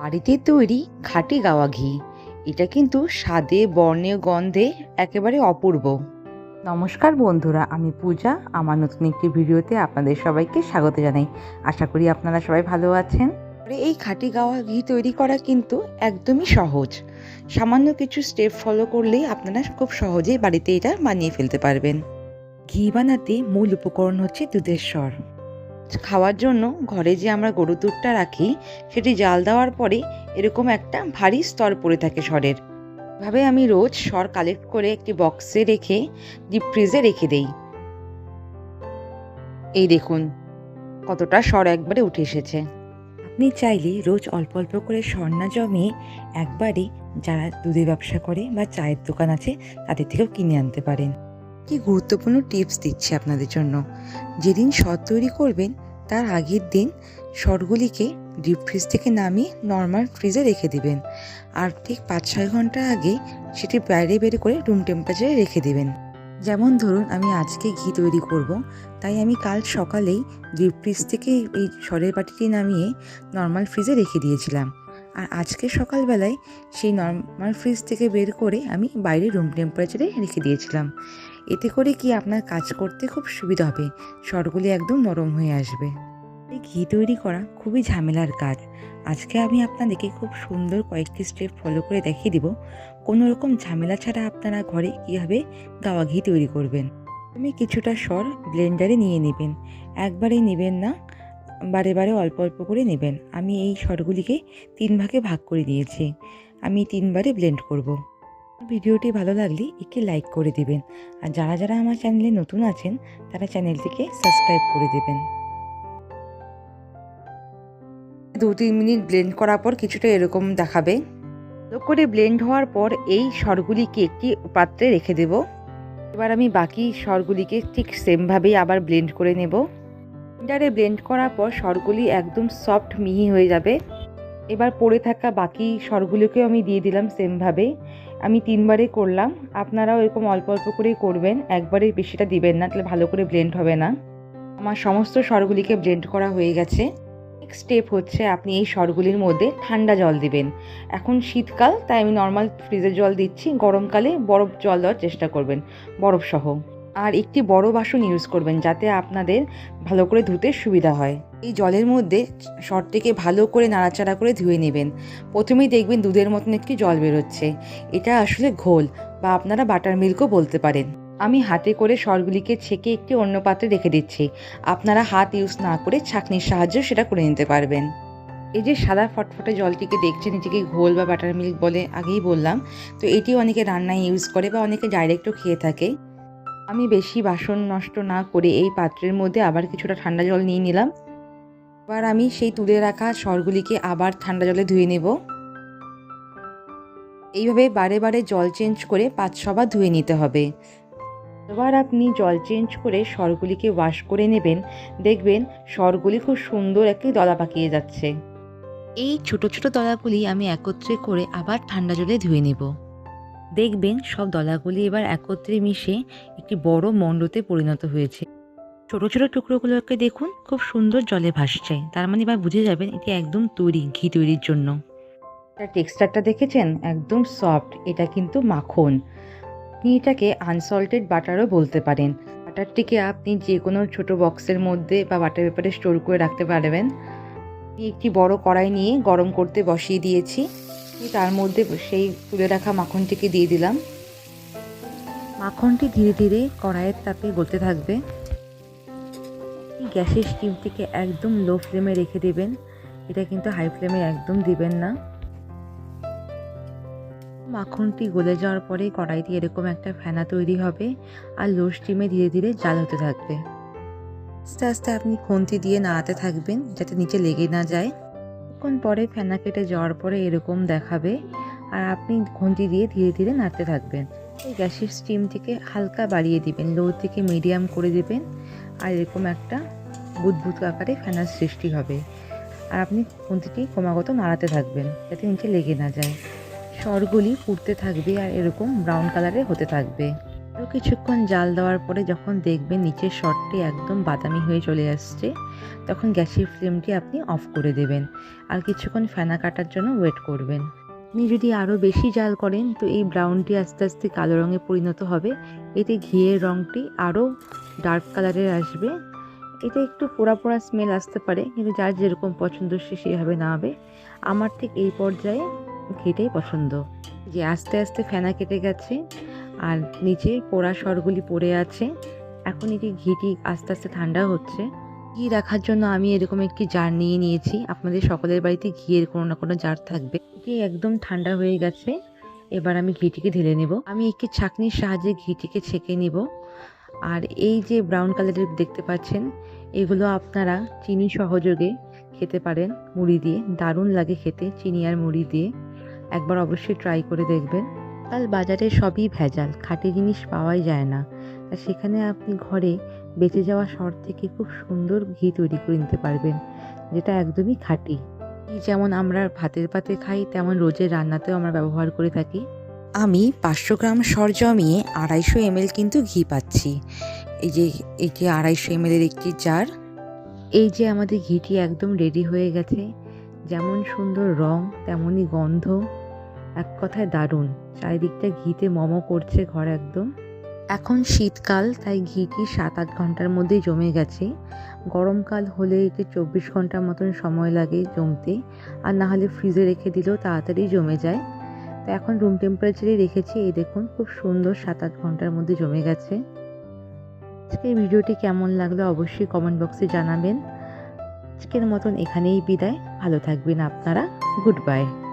বাড়িতে তৈরি খাঁটি গাওয়া ঘি। এটা কিন্তু স্বাদে বর্ণে গন্ধে একেবারে অপূর্ব। নমস্কার বন্ধুরা আমি পূজা। আমার নতুন একটি ভিডিওতে আপনাদের সবাইকে স্বাগত জানাই। আশা করি আপনারা সবাই ভালো আছেন। এই খাঁটি গাওয়া ঘি তৈরি করা কিন্তু একদমই সহজ। সামান্য কিছু স্টেপ ফলো করলেই আপনারা খুব সহজেই বাড়িতে এটা বানিয়ে ফেলতে পারবেন। ঘি বানাতে মূল উপকরণ হচ্ছে দুধের স্বর। খাওয়ার জন্য ঘরে যে আমরা গরুর দুধটা রাখি সেটি জাল দেওয়ার পরে এরকম একটা ভারী স্তর পড়ে থাকে স্বরের এভাবে আমি রোজ স্বর কালেক্ট করে একটি বক্সে রেখে ডিপ ফ্রিজে রেখে দেই। এই দেখুন কতটা স্বর একবারে উঠে এসেছে। আপনি চাইলে রোজ অল্প অল্প করে স্বর না জমিয়ে একবারে যারা দুধের ব্যবসা করে বা চায়ের দোকান আছে তাদের থেকেও কিনে আনতে পারেন। কি গুরুত্বপূর্ণ টিপস দিচ্ছি আপনাদের জন্য। যেদিন স্বর তৈরি করবেন তার আগের দিন স্বরগুলিকে ডিপ ফ্রিজ থেকে নামিয়ে নর্মাল ফ্রিজে রেখে দিবেন। আর ঠিক পাঁচ ছয় ঘণ্টা আগে সেটি বাইরে বের করে রুম টেম্পারেচারে রেখে দিবেন। যেমন ধরুন, আমি আজকে ঘি তৈরি করব, তাই আমি কাল সকালেই ডিপ ফ্রিজ থেকে এই সরের বাটিটি নামিয়ে নর্মাল ফ্রিজে রেখে দিয়েছিলাম। আর আজকে সকালবেলায় সেই নর্মাল ফ্রিজ থেকে বের করে আমি বাইরে রুম টেম্পারেচারে রেখে দিয়েছিলাম। এতে করে কি আপনার কাজ করতে খুব সুবিধা হবে? স্বরগুলি একদম নরম হয়ে আসবে। এই ঘি তৈরি করা খুবই ঝামেলার কাজ। আজকে আমি আপনাদেরকে খুব সুন্দর কয়েকটি স্টেপ ফলো করে দেখিয়ে দিব। কোনো রকম ঝামেলা ছাড়া আপনারা ঘরে কীভাবে গাওয়া ঘি তৈরি করবেন? তুমি কিছুটা স্বর ব্লেন্ডারে নিয়ে নেবেন। একবারেই নেবেন না, বারে বারে অল্প অল্প করে নেবেন। আমি এই স্বরগুলিকে তিন ভাগে ভাগ করে দিয়েছি। আমি তিনবারে ব্লেন্ড করব। ভিডিওটি ভালো লাগলে একটি লাইক করে দিবেন। আর যারা যারা আমার চ্যানেলে নতুন আছেন, তারা চ্যানেলটিকে সাবস্ক্রাইব করে দেবেন। দু তিন মিনিট ব্লেন্ড করার পর কিছুটা এরকম দেখাবে। ভালো করে ব্লেন্ড হওয়ার পর এই স্বরগুলিকে একটি পাত্রে রেখে দেব। এবার আমি বাকি স্বরগুলিকে ঠিক সেমভাবেই আবার ব্লেন্ড করে নেব। ব্লেন্ডারে ব্লেন্ড করার পর স্বরগুলি একদম সফট মিহি হয়ে যাবে। এবার পড়ে থাকা বাকি স্বরগুলোকেও আমি দিয়ে দিলাম সেমভাবে। আমি তিনবারে করলাম। আপনারাও এরকম অল্প অল্প করেই করবেন। একবারে বেশিটা দিবেন না, তাহলে ভালো করে ব্লেন্ড হবে না। আমার সমস্ত স্বরগুলিকে ব্লেন্ড করা হয়ে গেছে। নেক্সট স্টেপ হচ্ছে আপনি এই স্বরগুলির মধ্যে ঠান্ডা জল দিবেন। এখন শীতকাল, তাই আমি নর্মাল ফ্রিজের জল দিচ্ছি। গরমকালে বরফ জল দেওয়ার চেষ্টা করবেন। বরফ সহ আর একটি বড় বাসন ইউজ করবেন যাতে আপনাদের ভালো করে ধুতে সুবিধা হয়। এই জলের মধ্যে শরটিকে ভালো করে নাড়াচাড়া করে ধুয়ে নেবেন। প্রথমেই দেখবেন দুধের মতন একটি জল বেরোচ্ছে। এটা আসলে ঘোল বা আপনারা বাটার মিল্কও বলতে পারেন। আমি হাতে করে সরগুলিকে ছেঁকে একটি অন্য পাত্রে রেখে দিচ্ছি। আপনারা হাত ইউজ না করে ছাঁকনির সাহায্যে সেটা করে নিতে পারবেন। এই যে সাদা ফটফটে জলটিকে দেখছেন এটিকে ঘোল বা বাটার মিল্ক বলে আগেই বললাম, তো এটি অনেকে রান্নায় ইউজ করে বা অনেকে ডাইরেক্টও খেয়ে থাকে। আমি বেশি বাসন নষ্ট না করে এই পাত্রের মধ্যে আবার কিছুটা ঠান্ডা জল নিয়ে নিলাম। এবার আমি সেই তুলে রাখা স্বরগুলিকে আবার ঠান্ডা জলে ধুয়ে নেব। এইভাবে বারে বারে জল চেঞ্জ করে পাঁচ ছবার ধুয়ে নিতে হবে। এবার আপনি জল চেঞ্জ করে স্বরগুলিকে ওয়াশ করে নেবেন, দেখবেন স্বরগুলি খুব সুন্দর একটি দলা পাকিয়ে যাচ্ছে। এই ছোট ছোট দলাগুলি আমি একত্রে করে আবার ঠান্ডা জলে ধুয়ে নেব। দেখবেন সব দলাগুলি এবার একত্রে মিশে একটি বড় মণ্ডতে পরিণত হয়েছে। ছোট ছোট টুকরোগুলোকে দেখুন, খুব সুন্দর জলে ভাসছে। তার মানে এবার বুঝে যাবেন এটি একদম তৈরি, ঘি তৈরির জন্য। টেক্সচারটা দেখেছেন? একদম সফট। এটা কিন্তু মাখন। আপনি এটাকে আনসল্টেড বাটারও বলতে পারেন। বাটারটিকে আপনি যে কোনো ছোট বক্সের মধ্যে বা বাটার পেপারে স্টোর করে রাখতে পারবেন। একটি বড় কড়াই নিয়ে গরম করতে বসিয়ে দিয়েছি। তার মধ্যে সেই তুলে রাখা মাখনটিকে দিয়ে দিলাম। মাখনটি ধীরে ধীরে কড়াইয়ের তাপে গলতে থাকবে। গ্যাসের স্টিমটিকে একদম লো ফ্লেমে রেখে দেবেন। এটা কিন্তু হাই ফ্লেমে একদম দিবেন না। মাখনটি গলে যাওয়ার পরে কড়াইতে এরকম একটা ফেনা তৈরি হবে আর লো স্টিমে ধীরে ধীরে জাল হতে থাকবে। আস্তে আস্তে আপনি খুন্তি দিয়ে নাড়াতে থাকবেন যাতে নিচে লেগে না যায়। কিছুক্ষণ পরে ফেনা কেটে যাওয়ার পরে এরকম দেখাবে আর আপনি খুন্তি দিয়ে ধীরে ধীরে নাড়তে থাকবেন। এই গ্যাসের স্টিমটিকে হালকা বাড়িয়ে দিবেন, লো থেকে মিডিয়াম করে দেবেন আর এরকম একটা বুদবুদ আকারে ফেনার সৃষ্টি হবে। আর আপনি খুন্তিটি ক্রমাগত নাড়াতে থাকবেন যাতে নিচে লেগে না যায়। স্বরগুলি ফুটতে থাকবে আর এরকম ব্রাউন কালারে হতে থাকবে। আরও কিছুক্ষণ জাল দেওয়ার পরে যখন দেখবেন নিচের শটটি একদম বাদামি হয়ে চলে আসছে, তখন গ্যাসের ফ্লেমটি আপনি অফ করে দেবেন আর কিছুক্ষণ ফেনা কাটার জন্য ওয়েট করবেন। আপনি যদি আরও বেশি জাল করেন, তো এই ব্রাউনটি আস্তে আস্তে কালো রঙে পরিণত হবে। এতে ঘিয়ের রঙটি আরও ডার্ক কালারের আসবে। এটা একটু পোড়া পোড়া স্মেল আসতে পারে, কিন্তু যার যেরকম পছন্দ সে সেভাবে না হবে আমার ঠিক এই পর্যায়ে ঘিটাই পছন্দ। যে আস্তে আস্তে ফেনা কেটে গেছে আর নিচে পোড়া সরগুলি পড়ে আছে। এখন এটি ঘিটি আস্তে আস্তে ঠান্ডা হচ্ছে। ঘি রাখার জন্য আমি এরকম একটি জার নিয়ে নিয়েছি। আপনাদের সকলের বাড়িতে ঘিয়ের কোনো না কোনো জার থাকবে। এটি একদম ঠান্ডা হয়ে গেছে। এবার আমি ঘিটিকে ঢেলে নেব। আমি একটি ছাঁকনির সাহায্যে ঘিটিকে ছেঁকে নিব। আর এই যে ব্রাউন কালারের দেখতে পাচ্ছেন, এগুলো আপনারা চিনি সহযোগে খেতে পারেন মুড়ি দিয়ে। দারুণ লাগে খেতে চিনি আর মুড়ি দিয়ে। একবার অবশ্যই ট্রাই করে দেখবেন। কাল বাজারে সবই ভেজাল, খাঁটি জিনিস পাওয়াই যায় না। তা সেখানে আপনি ঘরে বেঁচে যাওয়া সর থেকে খুব সুন্দর ঘি তৈরি করে নিতে পারবেন, যেটা একদমই খাঁটি। যেমন আমরা ভাতের পাতে খাই, তেমন রোজের রান্নাতেও আমরা ব্যবহার করে থাকি। আমি পাঁচশো গ্রাম সর জমিয়ে আড়াইশো এমএল কিন্তু ঘি পাচ্ছি। এই যে এটি আড়াইশো এমএলের একটি জার। এই যে আমাদের ঘিটি একদম রেডি হয়ে গেছে, যেমন সুন্দর রং, তেমনই গন্ধ। এক কথায় দারুণ। চারিদিকটা ঘিতে মমো করছে ঘর একদম। এখন শীতকাল, তাই ঘিটি সাত আট ঘণ্টার মধ্যেই জমে গেছে। গরমকাল হলে এতে চব্বিশ ঘণ্টার মতন সময় লাগে জমতে। আর না হলে ফ্রিজে রেখে দিলেও তাড়াতাড়ি জমে যায়। তো এখন রুম টেম্পারেচারে রেখেছি, এই দেখুন খুব সুন্দর সাত আট ঘণ্টার মধ্যে জমে গেছে। আজকের ভিডিওটি কেমন লাগল অবশ্যই কমেন্ট বক্সে জানাবেন। আজকের মতন এখানেই বিদায়। ভালো থাকবেন আপনারা। Good bye